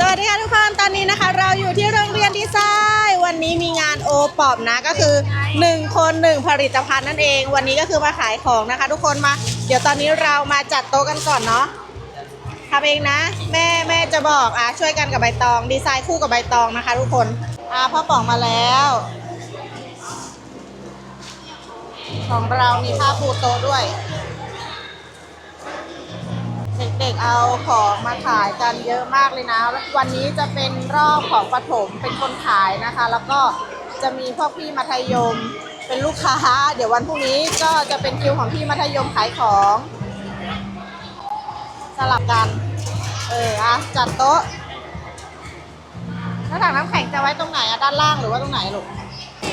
สวัสดีค่ะทุกคนตอนนี้นะคะ เราอยู่ที่โรงเรียนดีไซน์ วันนี้มีงานโอปอบนะก็คือ 1 คน 1 ผลิตภัณฑ์นั่นเอง วันนี้ก็คือมาขายของนะคะ ทุกคนมา เดี๋ยวตอนนี้เรามาจัดโต๊ะกันก่อนเนาะทำเองนะ แม่แม่จะบอกอะช่วยกันกับใบตอง ดีไซน์คู่กับใบตองนะคะ ทุกคนอะพ่อป๋องมาแล้ว ของเรามีผ้าปูโต๊ะด้วย เอาของมาขายกันเยอะมากเลยนะ วันนี้จะเป็นรอบของปฐมเป็นคนขายนะคะ แล้วก็จะมีพวกพี่มัธยมเป็นลูกค้า เดี๋ยววันพรุ่งนี้ก็จะเป็นคิวของพี่มัธยมขายของ สลับกัน เอออะจัดโต๊ะแล้วถังน้ำแข็งจะไว้ตรงไหนอะด้านล่างหรือว่าตรงไหนลูก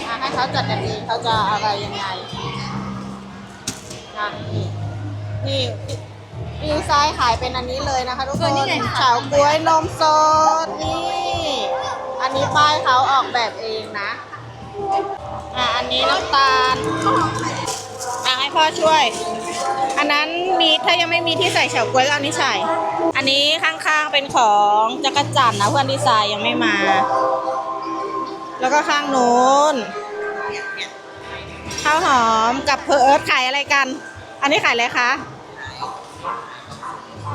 อะให้เขาจัดกันเองเขาจะอะไรยังไงอะนี่นี่ ดีไซน์ขายเป็นอันนี้เลยนะคะทุกคนเฉาก๊วยนมสดนี่ อันนี้ป้ายเขาออกแบบเองนะอะอันนี้น้ำตาลอะให้พ่อช่วย อันนั้นมีถ้ายังไม่มีที่ใส่เฉาก๊วยก็เอานี้ใส่ อันนี้ข้างๆเป็นของจักรจันทร์นะเพื่อนดีไซน์ยังไม่มา แล้วก็ข้างนู้นข้าวหอมกับเพอเอิร์ธขายอะไรกัน อันนี้ขายอะไรคะ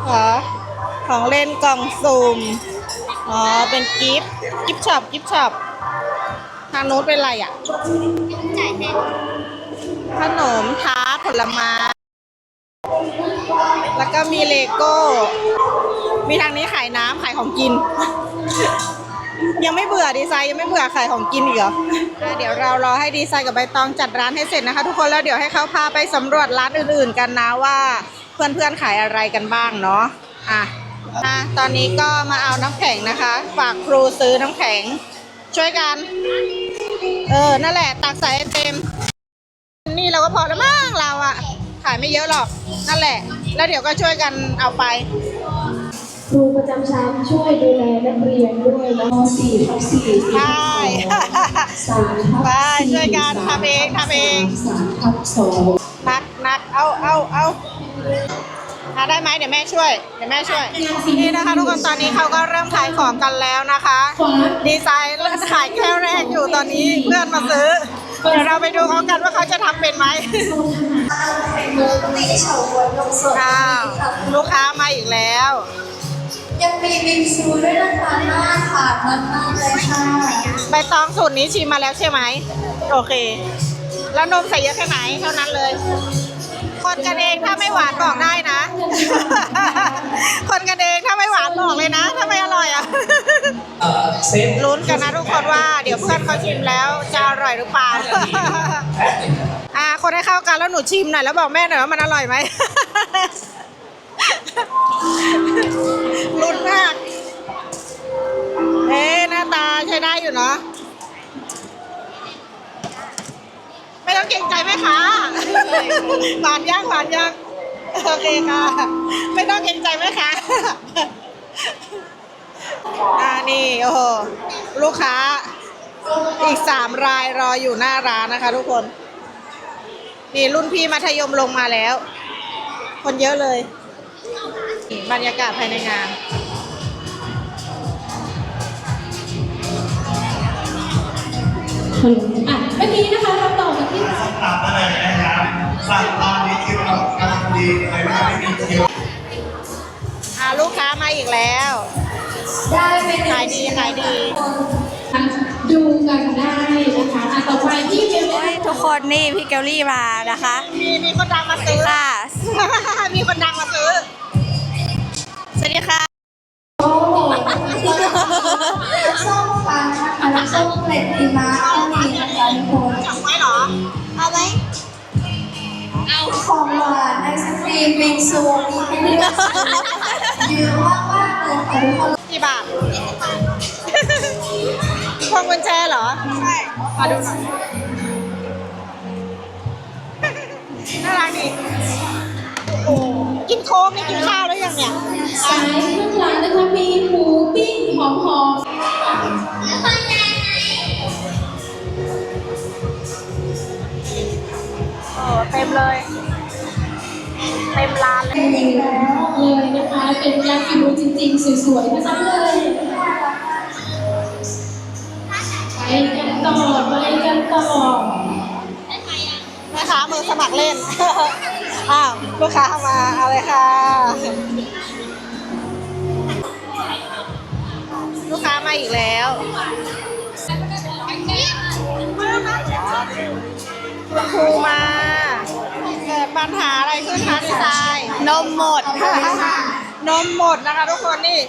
เหรอของเล่นกล่องสุ่มอ๋อ เป็นกิฟต์กิฟต์ช็อปกิฟต์ช็อปทางโน้นเป็นอะไรอะขนมทาร์ตผลไม้แล้วก็มีเลโก้ มีทางนี้ขายน้ำขายของกิน ยังไม่เบื่อดีไซน์ยังไม่เบื่อขายของกินอีกเหรอเดี๋ยวเรารอให้ดีไซน์กับใบตองจัดร้านให้เสร็จนะคะ ทุกคนแล้วเดี๋ยวให้เขาพาไปสำรวจร้านอื่นๆกันนะว่า เพื่อนๆขายอะไรกันบ้างเนาะอะอะตอนนี้ก็มาเอาน้ำแข็งนะคะ ฝากครูซื้อน้ำแข็ง ช่วยกัน เออ นั่นแหละ ตักใส่ให้เต็ม นี่เราก็พอแล้วมั้งเราอะขายไม่เยอะหรอก นั่นแหละ แล้วเดี๋ยวก็ช่วยกันเอาไป ครูประจำชั้นช่วยดูแลนักเรียนด้วยนะม .4 ทับ4ใช่ สามทับไปช่วยกันทำเองทำเอง สามทับสอง นักนักเอาเอาเอาอะได้ไหมเดี๋ยวแม่ช่วย เดี๋ยวแม่ช่วย นี่นะคะทุกคนตอนนี้เขาก็เริ่มขายของกันแล้วนะคะ ดีไซน์เริ่มขายแค่แรกอยู่ตอนนี้เพื่อนมาซื้อ เดี๋ยวเราไปดูเขากันว่าเขาจะทำเป็นไหมมีเฉาก๊วยนมสดอ้าวลูกค้ามาอีกแล้ว ยังมีบิงซูด้วยนะคะน่าทานมากๆเลยค่ะใบตองสูตรนี้ชิมมาแล้วใช่ไหม โอเค แล้วนมใส่เยอะแค่ไหนเท่านั้นเลย คนกันเองถ้าไม่หวานบอกได้นะ คนกันเองถ้าไม่หวานบอกเลยนะ ถ้าไม่อร่อยอะเซฟลุ้นกันนะทุกคนว่าเดี๋ยวเพื่อนเขาชิมแล้วจะอร่อยหรือเปล่าแพ็คหนึ่งอ่าคนให้เข้ากันแล้วหนูชิมหน่อยแล้วบอกแม่หน่อยว่ามันอร่อยไหมลุ้นมากเอ๊ะหน้าตาใช้ได้อยู่เนาะไม่ต้องเกรงใจแม่ค้า หวานยังหวานยังโอเคค่ะ ไม่ต้องเกรงใจแม่ค้าอ่านี่โอ้โหลูกค้าอีกสามรายรออยู่หน้าร้านนะคะ ทุกคน นี่รุ่นพี่มัธยมลงมาแล้ว คนเยอะเลยนี่บรรยากาศภายในงาน อะเมื่อกี้นะคะเราต่อกันที่ตับอะไรนะ ครับสั่งตอนนี้คิวเรากำลังดีเลยไม่ไม่มีคิวอ่าลูกค้ามาอีกแล้ว ได้ไปหนึ่งขายดีขายดี ดูกันได้นะคะอะต่อไปที่เกลเล่ทุกคนนี่พี่เกลลี่มานะคะ มีมีคนดังมาซื้อ ค่ะ มีคนดังมาซื้อ สวัสดีค่ะ โอ้โหส้มฟังนะคะน้ำส้มเกล็ดหิมะก็มีนะคะทุกคนจับไว้เหรอ เอาไหมเอา ของหวานไอศครีมบิงซูมีให้เลือกเยอะมากๆเลยค่ะทุกคนกี่บาทพวงกุญแจเหรอ ใช่มาดูหน่อยน่ารักดีโอ้กินโค้กนี่กินข้าวแล้วยังเนี่ยสายข้างหลังนะคะมีหมูปิ้งหอมโเลย เต็มร้านเลยเลยนะคะเป็นงานฝีมืจริงๆ สวยๆนะจ๊ะเลยไปกันต่อไปกันต่อแม่ค้ามือสมัครเล่น อ้าวลูกค้ามาอะไรค่ะ ลูกค้ามาอีกแล้วคุณครูมา ปัญหาอะไรขึ้นคะดีไซน์นมหมดนมหมดนะคะทุกคนนี่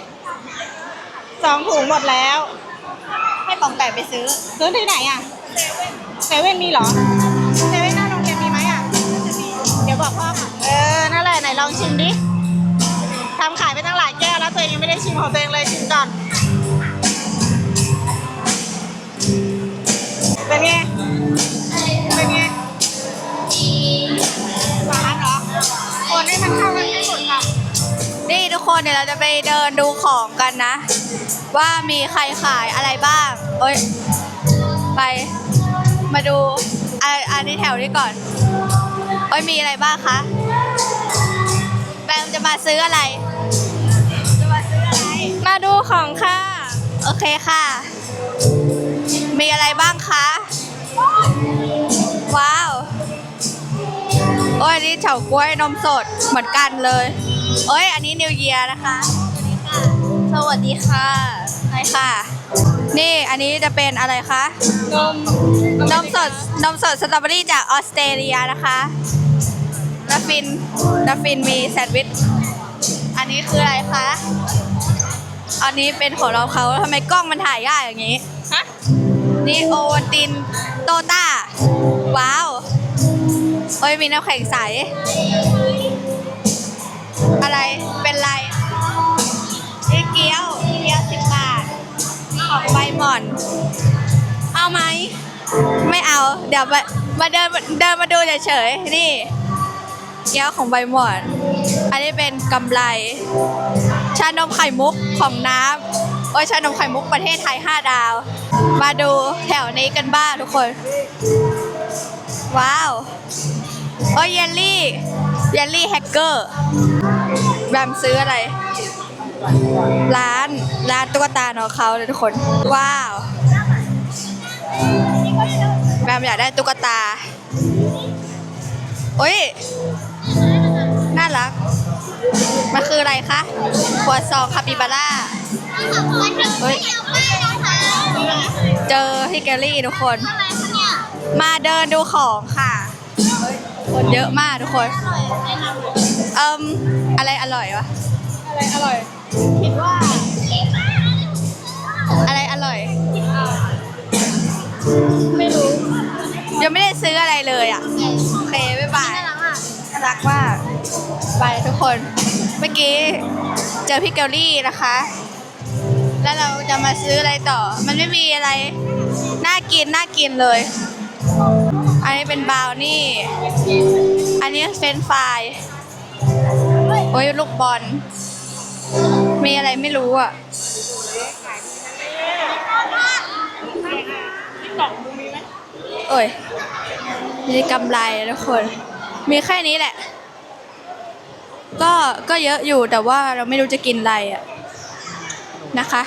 สองถุงหมดแล้ว ให้ปองแปะไปซื้อ ซื้อที่ไหนอะเซเว่นมีเหรอเซเว่นหน้าโรงเรียนมีไหมอะ เดี๋ยวบอกพ่อก่อนเออ นั่นแหละไหนลองชิมดิทำขายไปตั้งหลายแก้วแล้วตัวเองยังไม่ได้ชิมของตัวเองเลย คนเดี๋ยวเราจะไปเดินดูของกันนะ ว่ามีใครขายอะไรบ้างเอ้ยไป มาดูอันอันนี้แถวนี้ก่อนเอ้ยมีอะไรบ้างคะแบมจะมาซื้ออะไร จะมาซื้ออะไร มาดูของค่ะ โอเคค่ะ มีอะไรบ้างคะว้าว โอ้ยอันนี้เฉาก๊วยนมสดเหมือนกันเลย โอ้ย อันนี้นิวเยียนะคะ สวัสดีค่ะใช่ค่ะ นี่อันนี้จะเป็นอะไรคะ นม นมสด นมสดสตรอเบอรี่จากออสเตรเลียนะคะดัฟฟินดัฟฟินมีแซนด์วิช อันนี้คืออะไรคะ อันนี้เป็นของเราเขาทำไมกล้องมันถ่ายยากอย่างนี้ ฮะ นี่โอวัลตินโตต้า ว้าวเฮ้ยมีน้ำแข็งใส อะไรเป็นไรนี่เกี๊ยวเกี๊ยวสิบบาทของใบหม่อน เอาไหม ไม่เอา เดี๋ยวมามาเดินเดินมาดูเฉยๆนี่ เกี๊ยวของใบหม่อน อันนี้เป็นกำไร ชานมไข่มุกของน้ำโอ้ยชานมไข่มุกประเทศไทย 5 ดาว มาดูแถวนี้กันบ้างทุกคน ว้าว โอ้ยเยลลี่ เยลลี่แฮกเกอร์ แบมซื้ออะไร ร้านร้านตุ๊กตาของเขาเลยทุกคน ว้าว แบมอยากได้ตุ๊กตาโอ้ย น่ารัก มันคืออะไรคะขวดซองคาปิบาร่าเฮ้ย เจอพี่แกลลี่ทุกคน มาเดินดูของค่ะ คนเยอะมากทุกคน เอิม อะไรอร่อยวะ อะไรอร่อย คิดว่า อะไรอร่อย ไม่รู้ ยังไม่ได้ซื้ออะไรเลยอะโอเคบ๊ายบายน่ารักมากไปทุกคน เมื่อกี้เจอพี่เกลลี่นะคะ แล้วเราจะมาซื้ออะไรต่อ มันไม่มีอะไร น่ากิน น่ากินเลย อันนี้เป็นบราวนี่ อันนี้เฟรนช์ฟราย โอ้ยลูกบอล มีอะไรไม่รู้อะโอ้ย มีกำไรนะทุกคน มีแค่นี้แหละ ก็ ก็เยอะอยู่แต่ว่าเราไม่รู้จะกินอะไรอะ นะคะ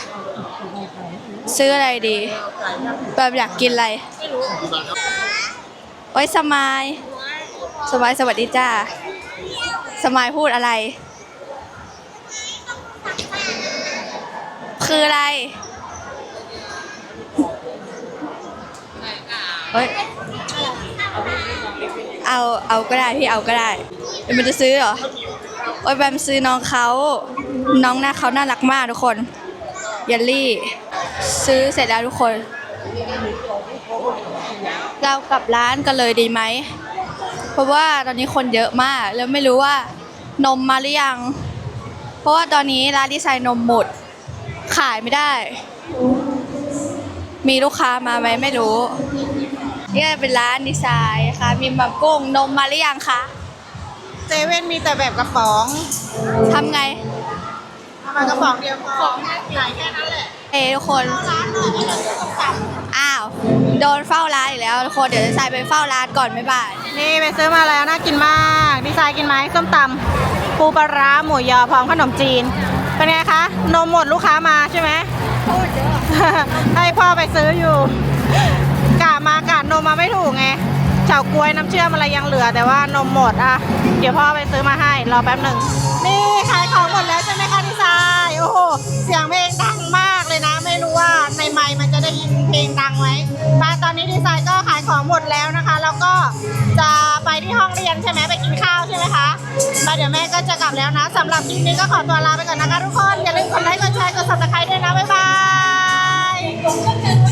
ซื้ออะไรดีแบบอยากกินอะไร โอ้ยสมาย สมายสวัสดีจ้า สมายพูดอะไร คืออะไรเฮ้ยเอาเอาก็ได้พี่เอาก็ได้เดี๋ยวมันจะซื้อเหรอโอ้ยแบมซื้อน้องเขาน้องหน้าเขาน่ารักมากทุกคนเยลลี่ ซื้อเสร็จแล้วทุกคน เรากลับร้านกันเลยดีไหม เพราะว่าตอนนี้คนเยอะมาก แล้วไม่รู้ว่านมมาหรือยัง เพราะว่าตอนนี้ร้านดีไซน์นมหมด ขายไม่ได้ มีลูกค้ามาไหมไม่รู้นี่เป็นร้านดีไซน์ค่ะ มีแบบกุ้งนมมาหรือยังคะเซเว่นมีแต่แบบกระป๋องทำไง เอามากระป๋องเดียวพอขายแค่นั้นแหละ เอทุกคน อ้าว โดนเฝ้าร้านอีกแล้วทุกคนเดี๋ยวจะใส่ไปเฝ้าร้านก่อนบ๊ายบายนี่ไปซื้อมาแล้วน่ากินมาก ดีไซน์กินไหมส้มตำปูปลาร้าหมูยอพร้อมขนมจีน เป็นไงคะ นมหมดลูกค้ามาใช่ไหมให้พ่อไปซื้ออยู่กะมากะนมมาไม่ถูกไงเฉาก๊วยน้ำเชื่อมอะไรยังเหลือ แต่ว่านมหมดอะ เดี๋ยวพ่อไปซื้อมาให้รอแป๊บหนึ่งนี่ขายของหมดแล้วใช่ไหมคะดีไซน์โอ้โหเสียงเพลง แล้วนะคะ แล้วก็จะไปที่ห้องเรียนใช่ไหมไปกินข้าวใช่ไหมคะมาเดี๋ยวแม่ก็จะกลับแล้วนะสำหรับคลิปนี้ก็ขอตัวลาไปก่อนนะคะทุกคนอย่าลืมกดไลค์กดแชร์กดซับสไครต์ด้วยนะบ๊ายบาย